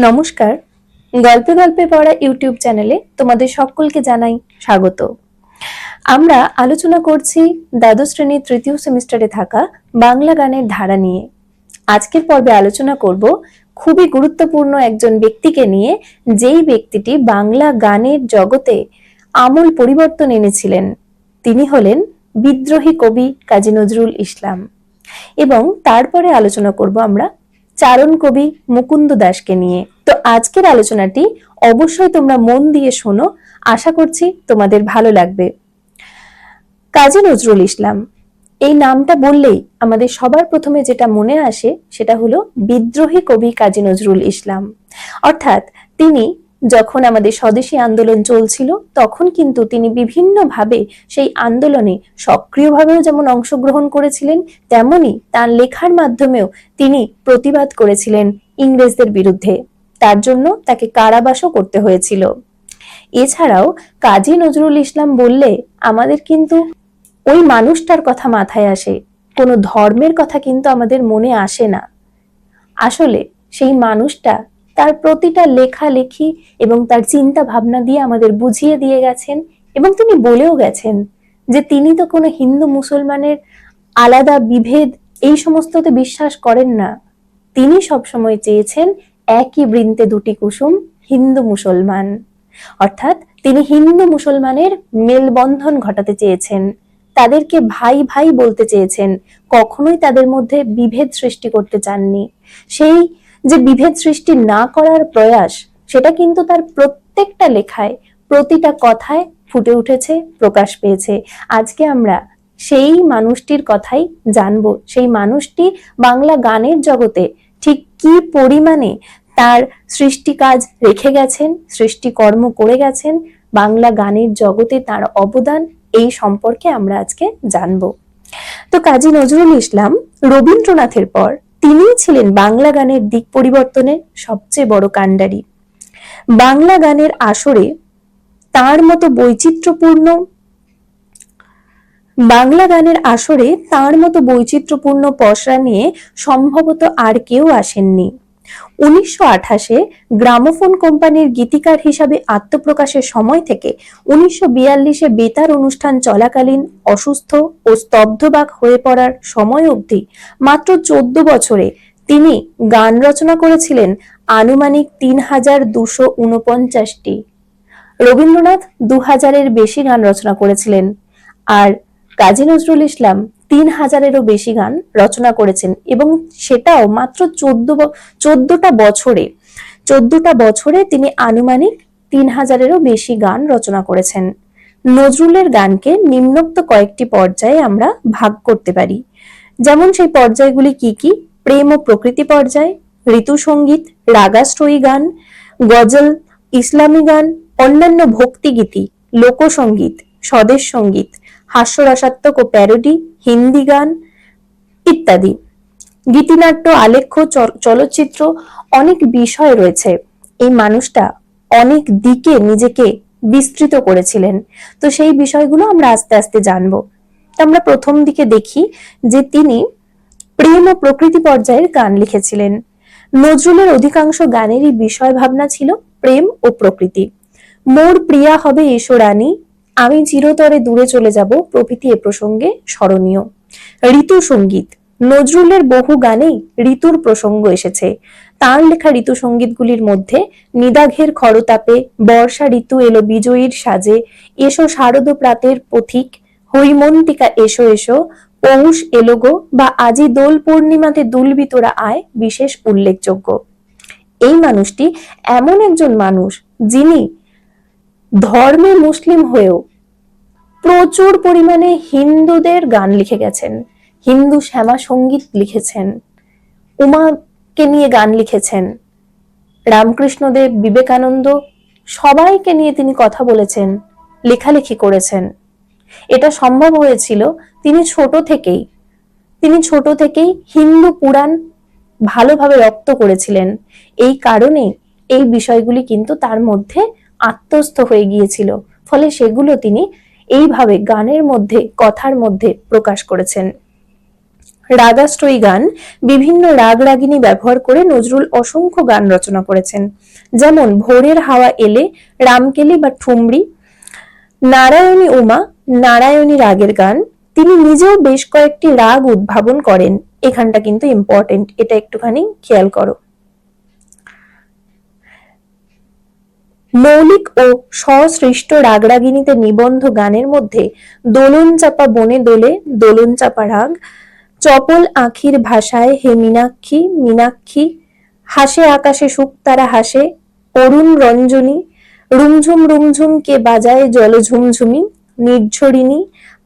নমস্কার। গল্পে গল্পে পড়া ইউটিউব চ্যানেলে তোমাদের সকলকে জানাই স্বাগত। আমরা আলোচনা করছি দ্বাদশ শ্রেণির তৃতীয় সেমিস্টারে থাকা বাংলা গানের ধারা নিয়ে। আজকের পর্বে আলোচনা করব খুবই গুরুত্বপূর্ণ একজন ব্যক্তিকে নিয়ে, যেই ব্যক্তিটি বাংলা গানের জগতে আমূল পরিবর্তন এনেছিলেন। তিনি হলেন বিদ্রোহী কবি কাজী নজরুল ইসলাম। এবং তারপরে আলোচনা করব আমরা চারণ কবি মুকুন্দ দাসকে নিয়ে। তো আজকের আলোচনাটি অবশ্যই তোমরা মন দিয়ে শোনো। আশা করছি তোমাদের ভালো লাগবে। কাজী নজরুল ইসলাম, এই নামটা বললেই আমাদের সবার প্রথমে যেটা মনে আসে সেটা হলো বিদ্রোহী কবি কাজী নজরুল ইসলাম। অর্থাৎ তিনি যখন আমাদের স্বদেশী আন্দোলন চলছিল, তখন কিন্তু তিনি বিভিন্নভাবে সেই আন্দোলনে সক্রিয়ভাবেও যেমন অংশগ্রহণ করেছিলেন, তেমনি তার লেখার মাধ্যমেও তিনি প্রতিবাদ করেছিলেন ইংরেজদের বিরুদ্ধে। তার জন্য তাকে কারাবাসও করতে হয়েছিল। এছাড়াও কাজী নজরুল ইসলাম বললে, আমাদের কিন্তু ওই মানুষটার কথা মাথায় আসে, কোনো ধর্মের কথা কিন্তু আমাদের মনে আসে না। আসলে সেই মানুষটা তার প্রতিটা লেখালেখি এবং তার চিন্তা ভাবনা দিয়ে আমাদের বুঝিয়ে দিয়ে গেছেন এবং তিনি বলেও গেছেন যে তিনি তো কোনো হিন্দু মুসলমানের আলাদা বিভেদ এই সমস্ততে বিশ্বাস করেন না। তিনি সবসময় চেয়েছেন একই বৃন্তে দুটি কুসুম, হিন্দু মুসলমান। অর্থাৎ তিনি হিন্দু মুসলমানের মেলবন্ধন ঘটাতে চেয়েছেন। তাদেরকে ভাই ভাই বলতে চেয়েছেন। কখনোই তাদের মধ্যে বিভেদ সৃষ্টি করতে চাননি। সেই যে বিভেদ সৃষ্টি না করার প্রয়াস, সেটা কিন্তু তার প্রত্যেকটা লেখায়, প্রতিটা কথায় ফুটে উঠেছে, প্রকাশ পেয়েছে। আজকে আমরা সেই মানুষটির কথাই জানব। সেই মানুষটি বাংলা গানের জগতে ঠিক কি পরিমাণে তার সৃষ্টি কাজ রেখে গেছেন সৃষ্টিকর্ম করে গেছেন, বাংলা গানের জগতে তার অবদান এই সম্পর্কে আমরা আজকে জানব। তো কাজী নজরুল ইসলাম রবীন্দ্রনাথের পর তিনিই ছিলেন বাংলা গানের দিক পরিবর্তনের সবচেয়ে বড় কাণ্ডারি। বাংলা গানের আসরে তার মতো বৈচিত্র্যপূর্ণ বাংলা গানের আসরে তার মতো বৈচিত্র্যপূর্ণ পসরা নিয়ে সম্ভবত আর কেউ আসেননি। উনিশশো আঠাশে গ্রামোফোন কোম্পানির গীতিকার হিসাবে আত্মপ্রকাশের সময় থেকে উনিশশো বিয়াল্লিশে বেতার অনুষ্ঠান চলাকালীন অসুস্থ ও স্তব্ধবাক হয়ে পড়ার সময় অবধি মাত্র চোদ্দ বছরে তিনি গান রচনা করেছিলেন আনুমানিক তিন হাজার দুশো উনপঞ্চাশটি রবীন্দ্রনাথ দু হাজারের বেশি গান রচনা করেছিলেন। আর কাজী নজরুল ইসলাম তিন হাজারেরও বেশি গান রচনা করেছেন এবং সেটাও মাত্র চোদ্দ চোদ্দটা বছরে। চোদ্দটা বছরে তিনি আনুমানিক তিন হাজারেরও বেশি গান রচনা করেছেন। নজরুলের গানকে নিম্নোক্ত কয়েকটি পর্যায়ে আমরা ভাগ করতে পারি। যেমন সেই পর্যায়গুলি কি কি? প্রেম ও প্রকৃতি পর্যায়, ঋতু সংগীত রাগাশ্রয়ী গান, গজল, ইসলামী গান, অন্যান্য ভক্তিগীতি লোকসঙ্গীত, স্বদেশ সংগীত হাস্যরসাত্মক ও প্যারোডি হিন্দি গান ইত্যাদি। গীতিনাট্য, আলেখ্য চলচ্চিত্র অনেক বিষয় রয়েছে। এই মানুষটা অনেক দিকে নিজেকে বিস্তৃত করেছিলেন। তো সেই বিষয়গুলো আমরা আস্তে আস্তে জানব। আমরা প্রথম দিকে দেখি যে তিনি প্রেম ও প্রকৃতি পর্যায়ের গান লিখেছিলেন। নজরুলের অধিকাংশ গানেরই বিষয় ভাবনা ছিল প্রেম ও প্রকৃতি। মোর প্রিয়া হবে এসো রানী আমি চিরতরে দূরে চলে যাব প্রভৃতি এ প্রসঙ্গে স্মরণীয়। ঋতু সংগীত। নজরুলের বহু গানেই ঋতুর প্রসঙ্গ এসেছে। তার লেখা ঋতু সঙ্গীতগুলির মধ্যে নিদাঘের খরতাপে, বর্ষা ঋতু এলো বিজয়ীর সাজে, এসো শারদ প্রাতের পথিক, হৈমন্তিকা এসো এসো, পৌষ এলো গো, বা আজি দোল পূর্ণিমাতে দুলবি আয় বিশেষ উল্লেখযোগ্য। এই মানুষটি এমন একজন মানুষ যিনি ধর্মে মুসলিম হয়েও প্রচুর পরিমাণে হিন্দুদের গান লিখে গেছেন। হিন্দু শ্যামা সংগীত লিখেছেন। উমাকে নিয়ে গান লিখেছেন। রামকৃষ্ণদেব, বিবেকানন্দ সবাইকে নিয়ে তিনি কথা বলেছেন, লেখালেখি করেছেন। এটা সম্ভব হয়েছিল তিনি ছোট থেকেই। তিনি ছোট থেকেই হিন্দু পুরাণ ভালোভাবে রপ্ত করেছিলেন। এই কারণে এই বিষয়গুলি কিন্তু তার মধ্যে আত্মস্থ হয়ে গিয়েছিল। ফলে সেগুলো তিনি এইভাবে গানের মধ্যে, কথার মধ্যে প্রকাশ করেছেন। রাগাশ্রয়ী গান বিভিন্ন রাগ রাগিনী ব্যবহার করে নজরুল অসংখ্য গান রচনা করেছেন। যেমন, ভোরের হাওয়া এলে রামকেলি বা ঠুমরি, নারায়ণী উমা, নারায়ণী রাগের গান। তিনি নিজেও বেশ কয়েকটি রাগ উদ্ভাবন করেন। এখানটা কিন্তু ইম্পর্টেন্ট এটা একটুখানি খেয়াল করো। মৌলিক ও সসৃষ্ট রাগরাগিনীতে নিবন্ধ গানের মধ্যে দোলন চাপা বনে দোলে, দোলন চাপা রাগ, চপল আখির ভাষায় হে মীনাক্ষী মীনাক্ষী, হাসে আকাশে সুখ তারা হাসে, অরুণ রঞ্জনী, রুমঝুম রুমঝুম কে বাজায় জলঝুমঝুমি নির্ঝরিণী,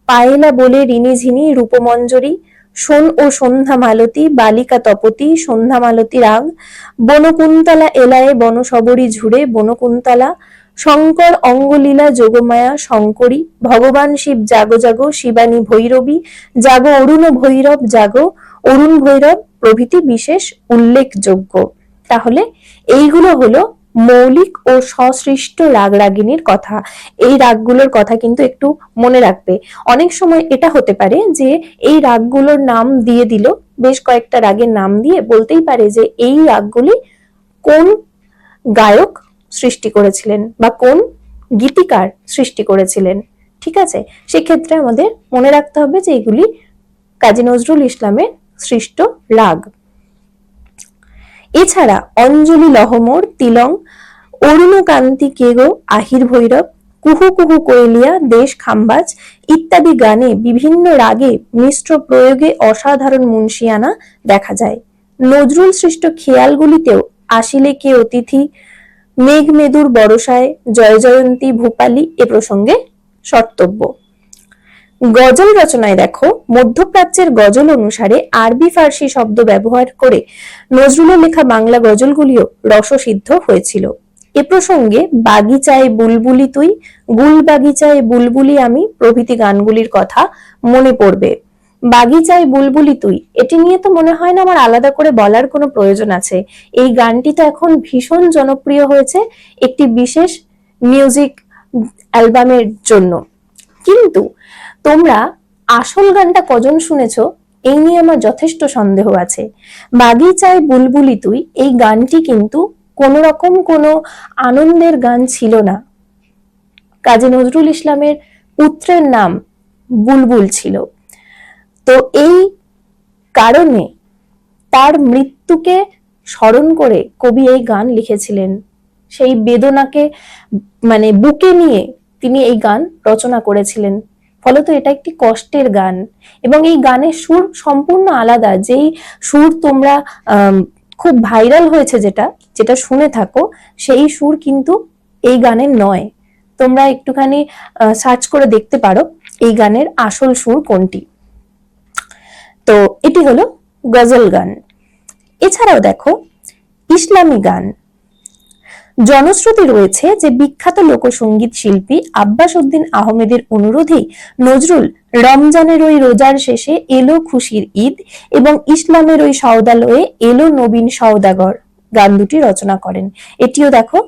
পায়েলা বলে রিনিঝিনি রূপমঞ্জরি সোন ও সন্ধ্যা মালতী, বালিকা তপতি, সন্ধ্যা মালতী রাগ, বনকুন্তলা এলায়ে বনসবরী ঝুড়ে, বনকুন্তলা, শঙ্কর অঙ্গলীলা যোগমায়া, শঙ্করী, ভগবান শিব জাগো জাগো, শিবানী ভৈরবী, জাগো অরুণ ভৈরব জাগো, অরুণ ভৈরব প্রভৃতি বিশেষ উল্লেখযোগ্য। তাহলে এইগুলো হলো মৌলিক ও সসৃষ্ট রাগ রাগিনীর কথা। এই রাগগুলোর কথা কিন্তু একটু মনে রাখবে। অনেক সময় এটা হতে পারে যে, এই রাগগুলোর নাম দিয়ে দিল, বেশ কয়েকটা রাগের নাম দিয়ে বলতেই পারে যে, এই রাগগুলি কোন গায়ক সৃষ্টি করেছিলেন বা কোন গীতিকার সৃষ্টি করেছিলেন, ঠিক আছে? সেক্ষেত্রে আমাদের মনে রাখতে হবে যে, এগুলি কাজী নজরুল ইসলামের সৃষ্ট রাগ। এছাড়া অঞ্জলি লহমর তিলং, অরুণকান্তি কেগো, আহির ভৈরব, কুহু কুহু কোয়েলিয়া, দেশ খাম্বাজ ইত্যাদি গানে বিভিন্ন রাগে মিশ্র প্রয়োগে অসাধারণ মুন্সিয়ানা দেখা যায়। নজরুল সৃষ্ট খেয়ালগুলিতেও আসিলে কে অতিথি? মেঘ মেদুর বরসায় জয় জয়ন্তী ভূপালী এ প্রসঙ্গে সর্তব্য গজল রচনায় দেখো, মধ্যপ্রাচ্যের গজল অনুসারে আরবি ফার্সি শব্দ ব্যবহার করে নজরুলের লেখা বাংলা গজলগুলিও রসসিদ্ধ হয়েছিল। এ প্রসঙ্গে বাগিচায় বুলবুলি তুই, গুল বাগিচায় বুলবুলি আমি প্রভৃতি গানগুলির কথা মনে পড়বে। বাগিচায় বুলবুলি তুই, এটি নিয়ে তো মনে হয় না আমার আলাদা করে বলার কোনো প্রয়োজন আছে। এই গানটি তো এখন ভীষণ জনপ্রিয় হয়েছে একটি বিশেষ মিউজিক অ্যালবামের জন্য। কিন্তু তোমরা আসল গানটা কজন শুনেছ? এই নিয়ে আমার যথেষ্ট সন্দেহ আছে। বাগি বাগিচায় বুলবুলি তুই, এই গানটি কিন্তু কোন রকম কোনো আনন্দের গান ছিল না। কাজী নজরুল ইসলামের পুত্রের নাম বুলবুল ছিল। তো এই কারণে তার মৃত্যুকে স্মরণ করে কবি এই গান লিখেছিলেন। সেই বেদনাকে মানে বুকে নিয়ে তিনি এই গান রচনা করেছিলেন। ফলত এটা একটি কষ্টের গান। এবং এই গানের সুর সম্পূর্ণ আলাদা। যেই সুর তোমরা খুব ভাইরাল হয়েছে যেটা যেটা শুনে থাকো, সেই সুর কিন্তু এই গানের নয়। তোমরা একটুখানি সার্চ করে দেখতে পারো এই গানের আসল সুর কোনটি। তো এটি হলো গজল গান। এছাড়াও দেখো, ইসলামী গান। জনশ্রুতি রয়েছে যে বিখ্যাত লোকসঙ্গীত শিল্পী আব্বাস উদ্দিন আহমেদের অনুরোধেই নজরুল রমজানের ওই রোজার শেষে এলো খুশির ঈদ এবং ইসলামের ওই সৌদালয়ে এলো নবীন সৌদাগর গান দুটি রচনা করেন। এটিও দেখো,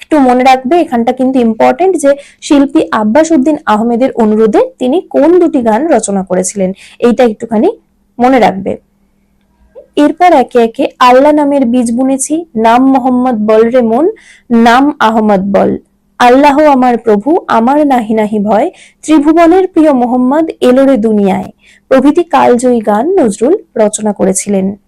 একটু মনে রাখবে, এখানটা কিন্তু ইম্পর্টেন্ট যে শিল্পী আব্বাস উদ্দিন আহমেদের অনুরোধে তিনি কোন দুটি গান রচনা করেছিলেন, এইটা একটুখানি মনে রাখবে। এরপর একে একে আল্লাহ নামের বীজ বুনেছি, নাম মোহাম্মদ বল রে মন, নাম আহমদ বল। আল্লাহ আমার প্রভু, আমার নাহি নাহি ভয়, ত্রিভুবনের প্রিয় মোহাম্মদ এলোরে দুনিয়ায়। প্রভৃতি কালজয়ী গান নজরুল রচনা করেছিলেন।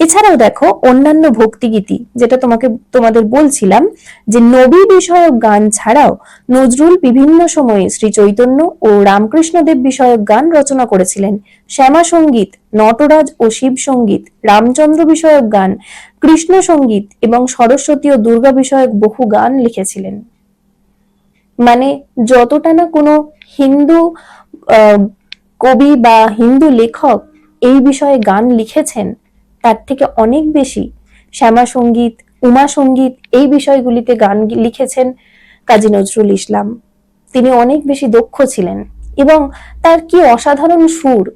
এছাড়াও দেখো অন্যান্য ভক্তিগীতি, যেটা তোমাকে, তোমাদের বলছিলাম, যে নবী বিষয়ক গান ছাড়াও নজরুল বিভিন্ন সময়ে শ্রী চৈতন্য ও রামকৃষ্ণদেব বিষয়ক গান রচনা করেছিলেন। শ্যামা সংগীত, নটরাজ ও শিব সংগীত, রামচন্দ্র বিষয়ক গান, কৃষ্ণ সংগীত এবং সরস্বতী ও দুর্গা বিষয়ক বহু গান লিখেছিলেন। মানে যতটা না কোনো হিন্দু কবি বা হিন্দু লেখক এই বিষয়ে গান লিখেছেন তার থেকে অনেক বেশি শ্যামা সংগীত, উমা সংগীত এই বিষয়গুলিতে গান লিখেছেন কাজী নজরুল ইসলাম। তিনি অনেক বেশি দক্ষ ছিলেন এবং তার কি অসাধারণ সুর।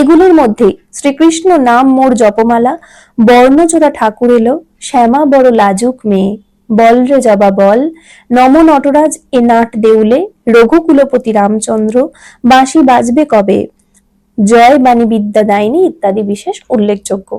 এগুলোর মধ্যে শ্রীকৃষ্ণ নাম মোর জপমালা বর্ণচোরা ঠাকুর এলো, শ্যামা বড় লাজুক মেয়ে, বল রে জবা বল, নম নটরাজ এ নাট দেউলে, রঘুকুলপতি রামচন্দ্র, বাঁশি বাজবে কবে? জয় বাণী বিদ্যা দায়নী ইত্যাদি বিশেষ উল্লেখযোগ্য।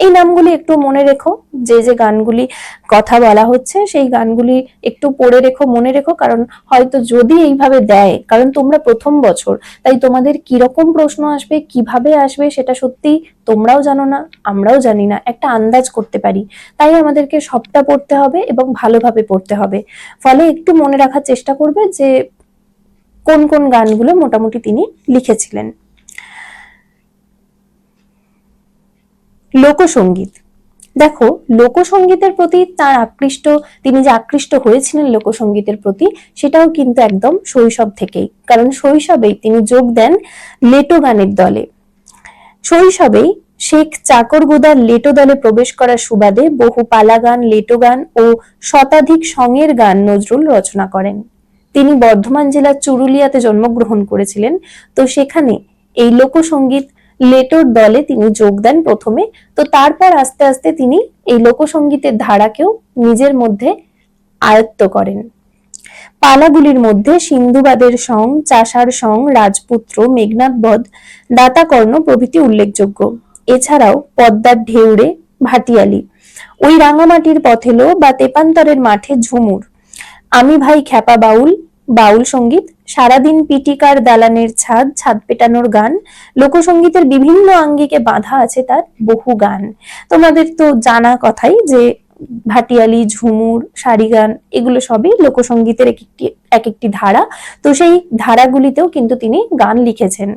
এই নামগুলি একটু মনে রেখো, যে যে গানগুলি কথা বলা হচ্ছে, সেই গানগুলি একটু পড়ে রেখো, মনে রেখো, কারণ হয়তো যদি এইভাবে দেয়, কারণ তোমরা প্রথম বছর, তাই তোমাদের কীরকম প্রশ্ন আসবে, কীভাবে আসবে, সেটা সত্যি তোমরাও জানো না, আমরাও জানি না, একটা আন্দাজ করতে পারি। তাই আমাদেরকে সবটা পড়তে হবে এবং ভালোভাবে পড়তে হবে। ফলে একটু মনে রাখার চেষ্টা করবে যে কোন কোন গানগুলো মোটামুটি তিনি লিখেছিলেন। লোকসঙ্গীত দেখো লোকসঙ্গীতের প্রতি তার আকৃষ্ট, তিনি যে আকৃষ্ট হয়েছিলেন লোকসঙ্গীতের প্রতি, সেটাও কিন্তু একদম শৈশব থেকেই। কারণ শৈশবেই তিনি যোগ দেন লেটো গানের দলে। শৈশবেই শেখ চাকরগুদার লেটো দলে প্রবেশ করার সুবাদে বহু পালা গান লেটো গান ও শতাধিক সঙের গান নজরুল রচনা করেন। তিনি বর্ধমান জেলার চুরুলিয়াতে জন্মগ্রহণ করেছিলেন। তো সেখানে এই লোকসঙ্গীত লেটোর দলে তিনি যোগ দেন প্রথমে। তো তারপর আস্তে আস্তে তিনি এই লোকসঙ্গীতের ধারাকেও নিজের মধ্যে আয়ত্ত করেন। পালাগুলির মধ্যে সিন্ধুবাদের সং, চাষার সং, রাজপুত্র, মেঘনাথ বধ, দাতাকর্ণ প্রভৃতি উল্লেখযোগ্য। এছাড়াও পদ্মার ঢেউরে ভাটিয়ালি। ওই রাঙামাটির পথেলো বা তেপান্তরের মাঠে ঝুমুর। আমি ভাই খ্যাপা বাউল বাউল সংগীত সারাদিন পিটিকার দালানের ছাদ ছাদ পেটানোর গান, লোকসঙ্গীতের বিভিন্ন আঙ্গিকে বাঁধা আছে তার বহু গান। তোমাদের তো জানা কথাই যে ভাটিয়ালি, ঝুমুর সারি গান এগুলো সবই লোকসঙ্গীতের এক একটি এক একটি ধারা। তো সেই ধারাগুলিতেও কিন্তু তিনি গান লিখেছেন।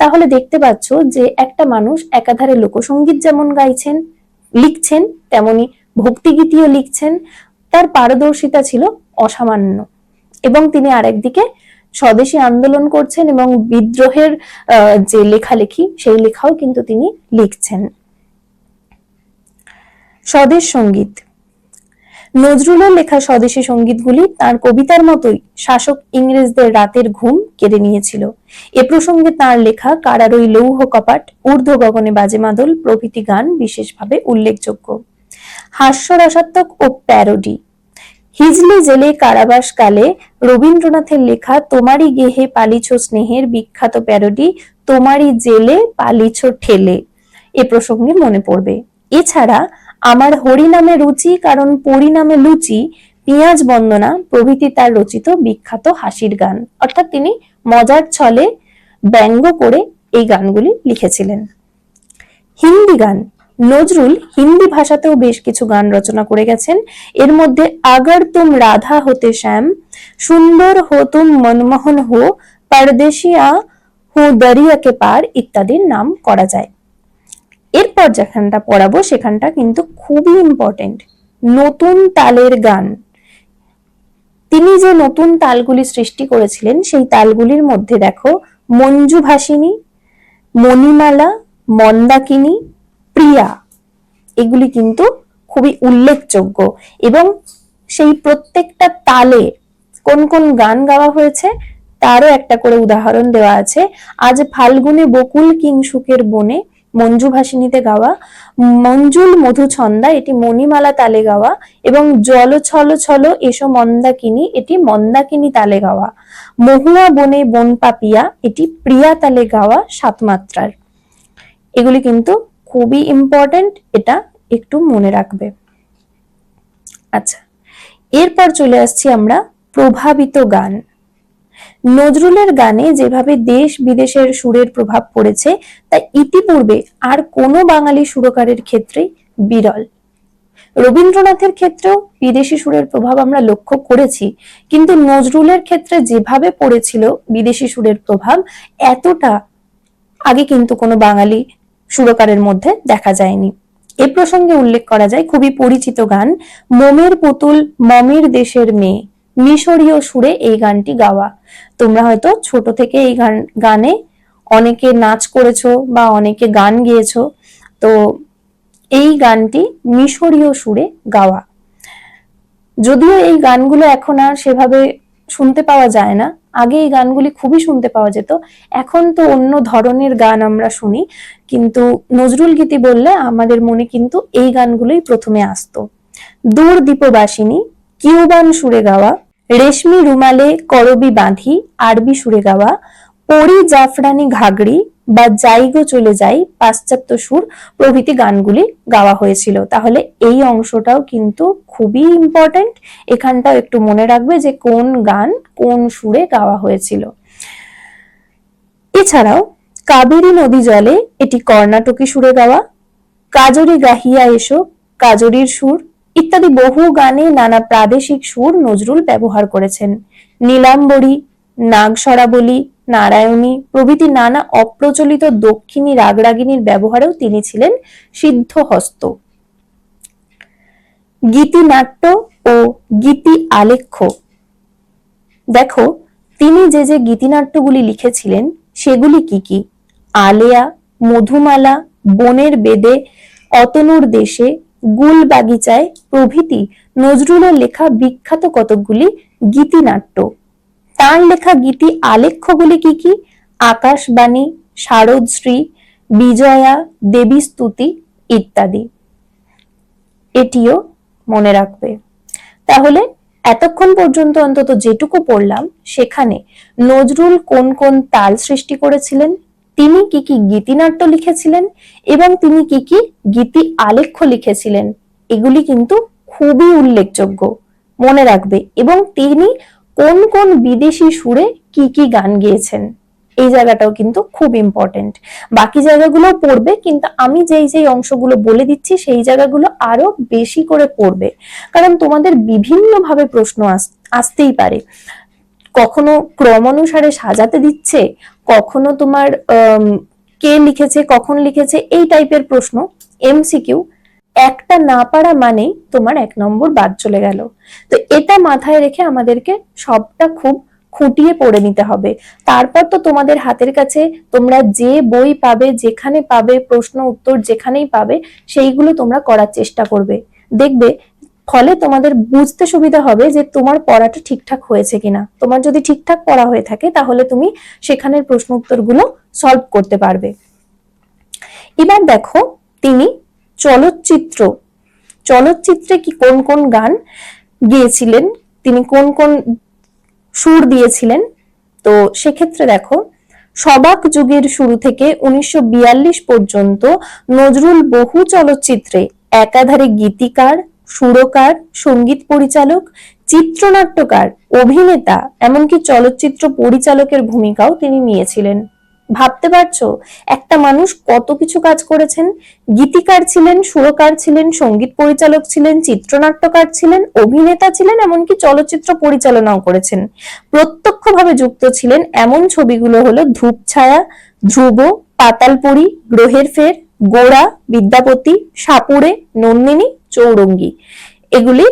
তাহলে দেখতে পাচ্ছ যে একটা মানুষ একাধারে লোকসঙ্গীত যেমন গাইছেন, লিখছেন, তেমনি ভক্তিগীতিও লিখছেন। তার পারদর্শিতা ছিল অসামান্য। এবং তিনি আরেকদিকে স্বদেশী আন্দোলন করছেন এবং বিদ্রোহের যে লেখালেখি, সেই লেখাও কিন্তু তিনি লিখছেন। স্বদেশ সংগীত। নজরুলের লেখা স্বদেশী সঙ্গীতগুলি তার কবিতার মতোই শাসক ইংরেজদের রাতের ঘুম কেড়ে নিয়েছিল। এ প্রসঙ্গে তার লেখা কারারই লৌহ কপাট, ঊর্ধ্ব গগনে বাজে মাদল প্রভৃতি গান বিশেষভাবে উল্লেখযোগ্য। হাস্যরসাত্মক ও প্যারোডি। হিজলি জেলে কারাবাস কালে রবীন্দ্রনাথের লেখা তোমারই গেহে পালিছ স্নেহের বিখ্যাত প্যারোডি, তোমারই জেলে পালিছ ঠেলে এ প্রসঙ্গে মনে পড়বে। এছাড়া আমার হরিনামে রুচি, কারণ পরিণামে লুচি, পেঁয়াজ বন্দনা প্রভৃতি তার রচিত বিখ্যাত হাসির গান অর্থাৎ তিনি মজার ছলে ব্যঙ্গ করে এই গানগুলি লিখেছিলেন। হিন্দি গান নজরুল হিন্দি ভাষাতেও বেশ কিছু গান রচনা করে গেছেন। এর মধ্যে আগর তুম রাধা হতে শ্যাম, সুন্দর হো তুম মনমোহন হো, পরদেশিয়া হো দরিয়াকে পার ইত্যাদির নাম করা যায়। এরপর যেখানটা পড়াবো সেখানটা কিন্তু খুবই ইম্পর্টেন্ট নতুন তালের গান। তিনি যে নতুন তালগুলি সৃষ্টি করেছিলেন, সেই তালগুলির মধ্যে দেখো মঞ্জু ভাসিনী মণিমালা, মন্দাকিনী প্রিয়া এগুলি কিন্তু খুবই উল্লেখযোগ্য এবং সেই প্রত্যেকটা তালে কোন কোন গান গাওয়া হয়েছে তারও একটা করে উদাহরণ দেওয়া আছে। আজ ফাল্গুনে বকুল কিং কিংসুকের বনে মঞ্জু ভাসিনীতে গাওয়া, মঞ্জুল মধুছন্দা এটি মণিমালা তালে গাওয়া এবং জল ছল ছল এসো মন্দাকিনী এটি মন্দাকিনী তালে গাওয়া। মহুয়া বনে বন পাপিয়া এটি প্রিয়া তালে গাওয়া সাতমাত্রার। এগুলি কিন্তু খুবই ইম্পর্টেন্ট এটা একটু মনে রাখবে। আচ্ছা এরপর চলে আসছি আমরা প্রভাবিত গান। নজরুলের গানে যেভাবে দেশ বিদেশের সুরের প্রভাব পড়েছে, তা ইতিপূর্বে আর কোনো বাঙালি সুরকারের ক্ষেত্রে বিরল। রবীন্দ্রনাথের ক্ষেত্রেও বিদেশি সুরের প্রভাব আমরা লক্ষ্য করেছি, কিন্তু নজরুলের ক্ষেত্রে যেভাবে পড়েছিল বিদেশি সুরের প্রভাব, এতটা আগে কিন্তু কোনো বাঙালি সুরকারের মধ্যে দেখা যায়নি। এ প্রসঙ্গে উল্লেখ করা যায়, খুবই পরিচিত গান, মোমের পুতুল, মমের দেশের মেয়ে, মিশরীয় সুরে এই গানটি গাওয়া। তোমরা হয়তো ছোট থেকে এই গান, গানে অনেকে নাচ করেছ বা অনেকে গান গেয়েছো, তো এই গানটি মিশরীয় সুরে গাওয়া। যদিও এই গানগুলো এখন আর সেভাবে শুনতে পাওয়া যায় না। আগে এই গানগুলি খুবই শুনতে পাওয়া যেত। এখন তো অন্য ধরনের গান আমরা শুনি, কিন্তু নজরুল গীতি বললে আমাদের মনে কিন্তু এই গানগুলোই প্রথমে আসতো। দূর দ্বীপবাসিনী কিউবান সুরে গাওয়া, রেশমি রুমালে করবি বাঁধি, আরবি সুরে গাওয়া পরি জাফরানি ঘাগড়ি বা জাইগো চলে যাই পাশ্চাত্য সুর প্রভৃতি গানগুলি গাওয়া হয়েছিল। তাহলে এই অংশটাও কিন্তু খুবই ইম্পর্টেন্ট এখানটাও একটু মনে রাখবে যে কোন গান কোন সুরে গাওয়া হয়েছিল। এছাড়াও কাবেরী নদী জলে এটি কর্ণাটকী সুরে গাওয়া, কাজরি গাহিয়া এসো কাজরির সুর ইত্যাদি বহু গানে নানা প্রাদেশিক সুর নজরুল ব্যবহার করেছেন। নীলাম্বরী নাগসরাবলী নারায়ণী প্রভৃতি নানা অপ্রচলিত দক্ষিণী রাগরাগিনীর ব্যবহারেও তিনি ছিলেন সিদ্ধহস্ত। গীতিনাট্য ও গীতি আলেখ্য দেখো, তিনি যে যে গীতিনাট্যগুলি লিখেছিলেন, সেগুলি কি কি? আলেয়া, মধুমালা, বনের বেদে, অতনুর দেশে গুল বাগিচায় প্রভৃতি নজরুলের লেখা বিখ্যাত কতকগুলি গীতিনাট্য। তার লেখা গীতি আলেখ্যগুলি কি কি? আকাশবাণী, শারদশ্রী, বিজয়া দেবী স্তুতি ইত্যাদি। এটিও মনে রাখবে। তাহলে এতক্ষণ পর্যন্ত অন্তত যেটুকু পড়লাম, সেখানে নজরুল কোন কোন তাল সৃষ্টি করেছিলেন, তিনি কি কি গীতিনাট্য লিখেছিলেন এবং তিনি কি কি গীতি আলেখ্য লিখেছিলেন, এগুলি কিন্তু খুবই উল্লেখযোগ্য, মনে রাখবে। এবং তিনি কোন কোন বিদেশি সুরে কি কি গান গেয়েছেন? এই জায়গাটাও কিন্তু খুব ইম্পর্টেন্ট বাকি জায়গাগুলো পড়বে, কিন্তু আমি যেই যেই অংশগুলো বলে দিচ্ছি, সেই জায়গাগুলো আরও বেশি করে পড়বে। কারণ তোমাদের বিভিন্ন ভাবে প্রশ্ন আস- আসতেই পারে। কখনো ক্রম অনুসারে সাজাতে দিচ্ছে, কখনো তোমার কে লিখেছে, কখন লিখেছে, এই টাইপের প্রশ্ন এমসিকিউ একটা না পারা মানেই তোমার এক নম্বর বাদ চলে গেল। তো এটা মাথায় রেখে আমাদেরকে সবটা খুব খুঁটিয়ে পড়ে নিতে হবে। তারপর তো তোমাদের হাতের কাছে তোমরা যে বই পাবে, যেখানে পাবে, প্রশ্ন, উত্তর যেখানেই পাবে, সেইগুলো তোমরা করার চেষ্টা করবে। দেখবে, ফলে তোমাদের বুঝতে সুবিধা হবে যে তোমার পড়াটা ঠিকঠাক হয়েছে কিনা। তোমার যদি ঠিকঠাক পড়া হয়ে থাকে, তাহলে তুমি সেখানের প্রশ্ন উত্তরগুলো সলভ করতে পারবে। এবার দেখো, তিনি চলচ্চিত্র। চলচ্চিত্রে কি কোন কোন গান গেয়েছিলেন? তিনি কোন কোন সুর দিয়েছিলেন? তো সেক্ষেত্রে দেখো, সবাক যুগের শুরু থেকে উনিশশো বিয়াল্লিশ পর্যন্ত নজরুল বহু চলচ্চিত্রে একাধারে গীতিকার, সুরকার, সংগীত পরিচালক, চিত্রনাট্যকার, অভিনেতা, এমনকি চলচ্চিত্র পরিচালকের ভূমিকাও তিনি নিয়েছিলেন। ভাবতে পারছ? একটা মানুষ কত কিছু কাজ করেছেন? গীতিকার ছিলেন, সুরকার ছিলেন, সংগীত পরিচালক ছিলেন, চিত্রনাট্যকার ছিলেন, অভিনেতা ছিলেন, এমনকি চলচ্চিত্র পরিচালনাও করেছেন। প্রত্যক্ষভাবে যুক্ত ছিলেন এমন ছবিগুলো হলো ধূপছায়া, ধ্রুব, পাতালপুরি, গ্রহের ফের, গোড়া, বিদ্যাপতি সাপুরে নন্দিনী, চৌরঙ্গী। এগুলি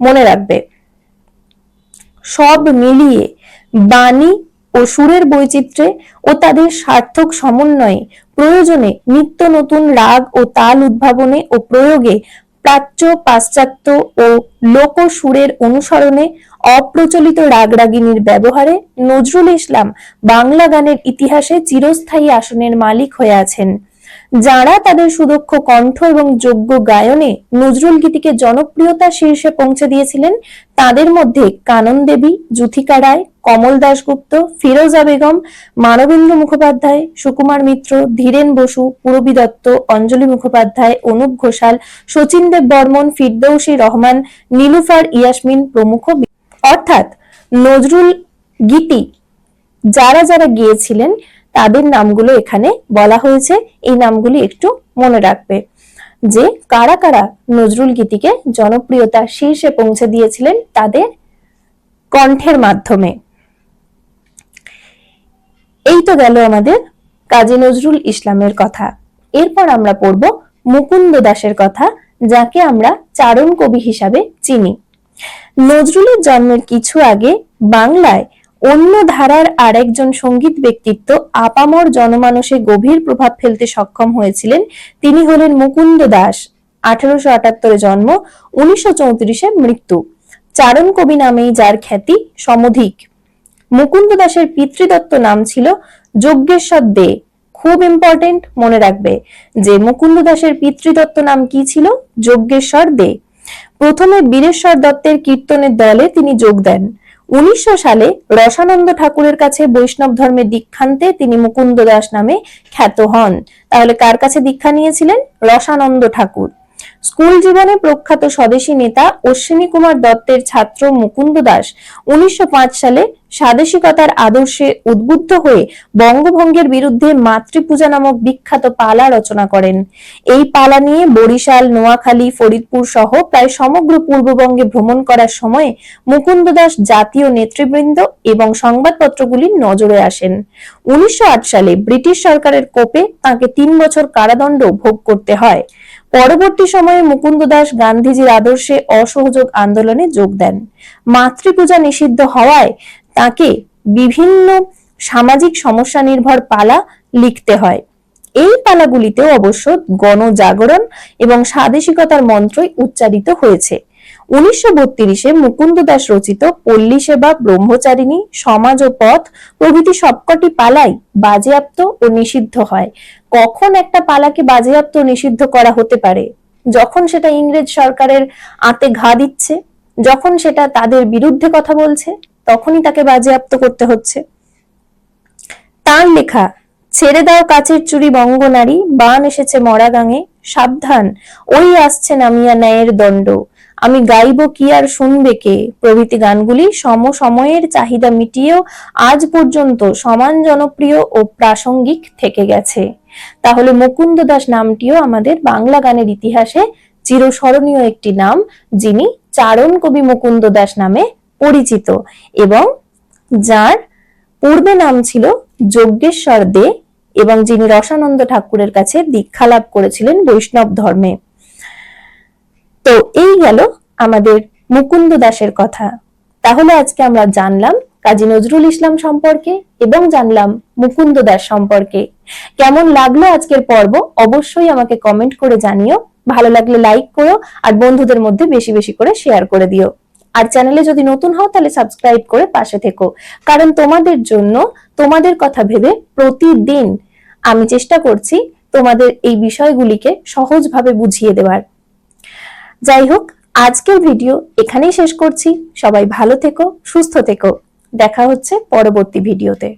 মনে রাখবে। সব মিলিয়ে বাণী ও সুরের বৈচিত্র্যে ও তাদের সার্থক সমন্বয়ে প্রয়োজনে নিত্য নতুন রাগ ও তাল উদ্ভাবনে ও প্রয়োগে প্রাচ্য, পাশ্চাত্য ও লোক সুরের অনুসরণে অপ্রচলিত রাগরাগিনীর ব্যবহারে নজরুল ইসলাম বাংলা গানের ইতিহাসে চিরস্থায়ী আসনের মালিক হয়ে আছেন। যারা তাদের সুদক্ষ কণ্ঠ এবং যোগ্য গায়নে নজরুল গীতিকে জনপ্রিয়তা শীর্ষে পৌঁছে দিয়েছিলেন, তাদের মধ্যে কানন দেবী, জুথিকা রায়, কমল দাশগুপ্ত, ফিরোজা বেগম, মানবেন্দ্র মুখোপাধ্যায়, সুকুমার মিত্র, ধীরেন বসু, পূরবী দত্ত, অঞ্জলি মুখোপাধ্যায়, অনুপ ঘোষাল, শচীন দেব বর্মন, ফিরদৌসী রহমান, নীলুফার ইয়াসমিন প্রমুখ অর্থাৎ নজরুল গীতি যারা যারা গিয়েছিলেন তাদের নামগুলো এখানে বলা হয়েছে। এই নামগুলি একটু মনে রাখবে। যে কারা কারা নজরুল গীতিকে জনপ্রিয়তার শীর্ষে পৌঁছে দিয়েছিলেন তাদের কণ্ঠের মাধ্যমে। এই তো গেল আমাদের কাজী নজরুল ইসলামের কথা। এরপর আমরা পড়ব মুকুন্দ দাসের কথা, যাকে আমরা চারণ কবি হিসাবে চিনি। নজরুলের জন্মের কিছু আগে বাংলায় অন্য ধারার আরেকজন সংগীত ব্যক্তিত্ব আপামর জনমানসে গভীর প্রভাব ফেলতে সক্ষম হয়েছিলেন তিনি হলেন মুকুন্দ দাস। আঠারোশো আটাত্তরে জন্ম, উনিশশো চৌত্রিশে মৃত্যু। চারণ কবি নামেই যার খ্যাতি সমধিক। মুকুন্দ দাসের পিতৃদত্ত নাম ছিল যজ্ঞেশ্বর দে। খুব ইম্পর্টেন্ট মনে রাখবে যে মুকুন্দ দাসের পিতৃদত্ত নাম কি ছিল? যজ্ঞেশ্বর দে। প্রথমে বীরেশ্বর দত্তের কীর্তনের দলে তিনি যোগ দেন। উনিশশো সালে রসানন্দ ঠাকুরের কাছে বৈষ্ণব ধর্মের দীক্ষান্তে তিনি মুকুন্দ দাস নামে খ্যাত হন। তাহলে কার কাছে দীক্ষা নিয়েছিলেন? রসানন্দ ঠাকুর। স্কুল জীবনে প্রখ্যাত স্বদেশী নেতা অশ্বিনী কুমার দত্তের ছাত্র মুকুন্দ দাস উনিশশো সালে স্বাদেশিকতার আদর্শে উদ্বুদ্ধ হয়ে বঙ্গভঙ্গের বিরুদ্ধে মাতৃপূজা নামক বিখ্যাত পালা রচনা করেন। এই পালা নিয়ে বরিশাল, নোয়াখালী, ফরিদপুর সহ প্রায় সমগ্র পূর্ববঙ্গে ভ্রমণ করার সময় মুকুন্দ দাস জাতীয় নেতৃবৃন্দ এবং সংবাদপত্রগুলির নজরে আসেন। উনিশশো আট সালে ব্রিটিশ সরকারের কোপে তাকে তিন বছর কারাদণ্ড ভোগ করতে হয়। পরবর্তী সময়ে মুকুন্দ দাস গান্ধীজির আদর্শে অসহযোগ আন্দোলনে যোগ দেন। মাতৃপূজা নিষিদ্ধ হওয়ায় তাকে বিভিন্ন সামাজিক সমস্যা নির্ভর পালা লিখতে হয়। এই পালাগুলিতেও অবশ্য গণজাগরণ এবং স্বাদেশিকতার মন্ত্রই উচ্চারিত হয়েছে। উনিশশো বত্রিশে মুকুন্দ দাস রচিত পল্লী সেবা, ব্রহ্মচারিণী, সমাজ ও পথ প্রভৃতি সবকটি পালাই বাজেয়াপ্ত ও নিষিদ্ধ হয়। কখন একটা পালাকে বাজেয়াপ্ত নিষিদ্ধ করা হতে পারে? যখন সেটা ইংরেজ সরকারের আতে ঘা দিচ্ছে? যখন সেটা তাদের বিরুদ্ধে কথা বলছে? তখনই তাকে বাজেয়াপ্ত করতে হচ্ছে। তার লেখা, ছেড়ে দাও কাচের চুরি বঙ্গনারী বান এসেছে মরা গাঙে, সাবধান, ওই আসছে নামিয়া ন্যায়ের দণ্ড। আমি গাইব কি আর শুনবে কে? প্রভৃতি গানগুলি সমসময়ের চাহিদা মিটিয়েও আজ পর্যন্ত সমান জনপ্রিয় ও প্রাসঙ্গিক থেকে গেছে। তাহলে মুকুন্দ দাস নামটিও আমাদের বাংলা গানের ইতিহাসে চিরস্মরণীয় একটি নাম, যিনি চারণ কবি মুকুন্দ দাস নামে পরিচিত এবং যার পূর্বে নাম ছিল যজ্ঞেশ্বর দে এবং যিনি রসানন্দ ঠাকুরের কাছে দীক্ষা লাভ করেছিলেন বৈষ্ণব ধর্মে। তো এই গেল আমাদের মুকুন্দ দাসের কথা। তাহলে আজকে আমরা জানলাম কাজী নজরুল ইসলাম সম্পর্কে এবং জানলাম মুকুন্দ দাস সম্পর্কে। কেমন লাগল আজকের পর্ব? অবশ্যই আমাকে কমেন্ট করে জানিও। ভালো লাগলে লাইক করো আর বন্ধুদের মধ্যে বেশি বেশি করে শেয়ার করে দিও। আর চ্যানেলে যদি নতুন হও তাহলে সাবস্ক্রাইব করে পাশে থেকো। কারণ তোমাদের জন্য, তোমাদের কথা ভেবে প্রতিদিন আমি চেষ্টা করছি তোমাদের এই বিষয়গুলিকে সহজভাবে বুঝিয়ে দেওয়ার। যাই হোক আজকের ভিডিও এখানেই শেষ করছি। সবাই ভালো থেকো, সুস্থ থেকো। দেখা হচ্ছে পরবর্তী ভিডিওতে।